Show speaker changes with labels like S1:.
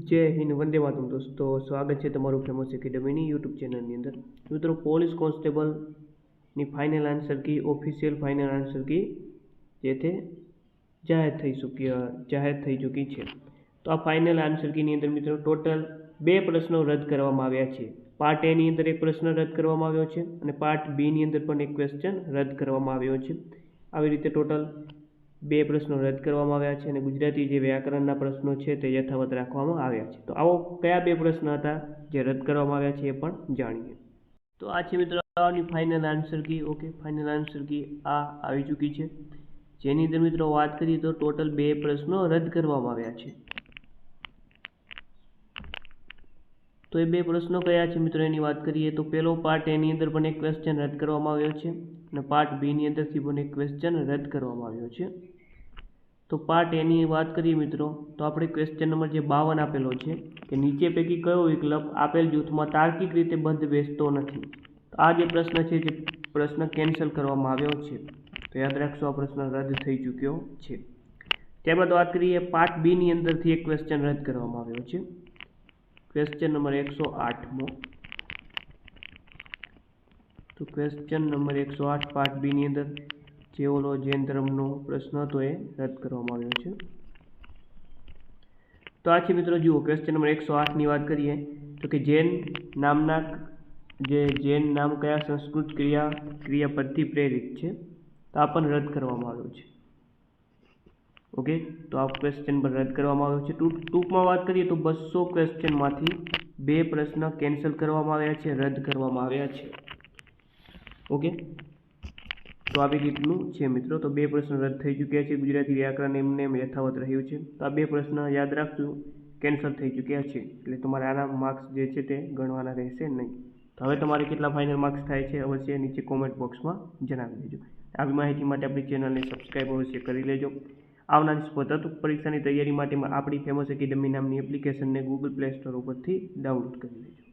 S1: જય હિન્દ, વંદે માતમ દોસ્તો. સ્વાગત છે તમારું ફેમસ એકેડમીની યુટ્યુબ ચેનલની અંદર. મિત્રો, police કોન્સ્ટેબલની final answer key official final answer key જે તે જાહેર થઈ ચૂકી જાહેર થઈ ચૂકી છે. તો આ ફાઇનલ આન્સર કીની અંદર મિત્રો ટોટલ બે પ્રશ્નો રદ કરવામાં આવ્યા છે. પાર્ટ એની અંદર એક પ્રશ્ન રદ કરવામાં આવ્યો છે અને પાર્ટ બીની અંદર પણ એક ક્વેશ્ચન રદ કરવામાં આવ્યો છે. આવી રીતે ટોટલ બે પ્રશ્નો રદ કરવામાં આવ્યા છે અને ગુજરાતી જે વ્યાકરણના પ્રશ્નો છે તે યથાવત રાખવામાં આવ્યા છે. તો આવો કયા બે પ્રશ્ન હતા જે રદ કરવામાં આવ્યા છે એ પણ જાણીએ. તો આ છે મિત્રો આની final answer key. Okay final answer key આ આવી ચૂકી છે. જેની અંદર મિત્રો વાત કરીએ તો ટોટલ બે પ્રશ્નો રદ કરવામાં આવ્યા છે. તો એ બે પ્રશ્નો કયા છે મિત્રો? એની વાત કરીએ તો પહેલો પાર્ટ એની અંદર પણ એક ક્વેશ્ચન રદ કરવામાં આવ્યો છે અને પાર્ટ બીની અંદરથી પણ એક ક્વેશ્ચન રદ કરવામાં આવ્યો છે. તો પાર્ટ એની વાત કરીએ મિત્રો, તો આપણે ક્વેશ્ચન નંબર જે બાવન આપેલો છે કે નીચે પૈકી કયો વિકલ્પ આપેલ જૂથમાં તાર્કિક રીતે બંધ બેસતો નથી? તો આ જે પ્રશ્ન છે જે પ્રશ્ન કેન્સલ કરવામાં આવ્યો છે. તો યાદ રાખશો આ પ્રશ્ન રદ થઈ ચૂક્યો છે. ત્યારબાદ વાત કરીએ પાર્ટ બીની અંદરથી એક ક્વેશ્ચન રદ કરવામાં આવ્યો છે. ક્વેશ્ચન નંબર એકસો આઠમો તો ક્વેશ્ચન નંબર એકસો આઠ પાર્ટ બીની અંદર જે ઓલો જૈન ધર્મનો પ્રશ્ન હતો એ રદ કરવામાં આવ્યો છે. તો આ છે મિત્રો જુઓ ક્વેશ્ચન નંબર એકસો આઠની વાત કરીએ, તો કે જૈન નામના જે જૈન નામ કયા સંસ્કૃત ક્રિયા ક્રિયા પરથી પ્રેરિત છે, તો આ પણ રદ કરવામાં આવ્યો છે. ઓકે તો આ ક્વેશ્ચન પર રદ કરવામાં આવ્યો છે. ટૂંક ટૂંકમાં વાત કરીએ તો બસો ક્વેશ્ચનમાંથી બે પ્રશ્ન કેન્સલ કરવામાં આવ્યા છે, રદ કરવામાં આવ્યા છે. ઓકે તો આવી રીતનું છે મિત્રો. તો બે પ્રશ્ન રદ થઈ ચૂક્યા છે. ગુજરાતી વ્યાકરણ એમને એમ યથાવત રહ્યું છે. તો આ બે પ્રશ્ન યાદ રાખજો. કેન્સલ થઈ ચૂક્યા છે. એટલે તમારે આના માર્ક્સ જે છે તે ગણવાના રહેશે નહીં. તો હવે તમારે કેટલા ફાઇનલ માર્ક્સ થાય છે અવશ્ય નીચે કોમેન્ટ બોક્સમાં જણાવી દેજો. આવી માહિતી માટે આપણી ચેનલને સબસ્ક્રાઈબ અવશ્ય કરી લેજો. આવનારી સ્પર્ધાત્મક પરીક્ષાની તૈયારી માટે આપણી ફેમસ એકેડમી નામની એપ્લિકેશનને ગૂગલ પ્લે સ્ટોર ઉપરથી ડાઉનલોડ કરી લેજો.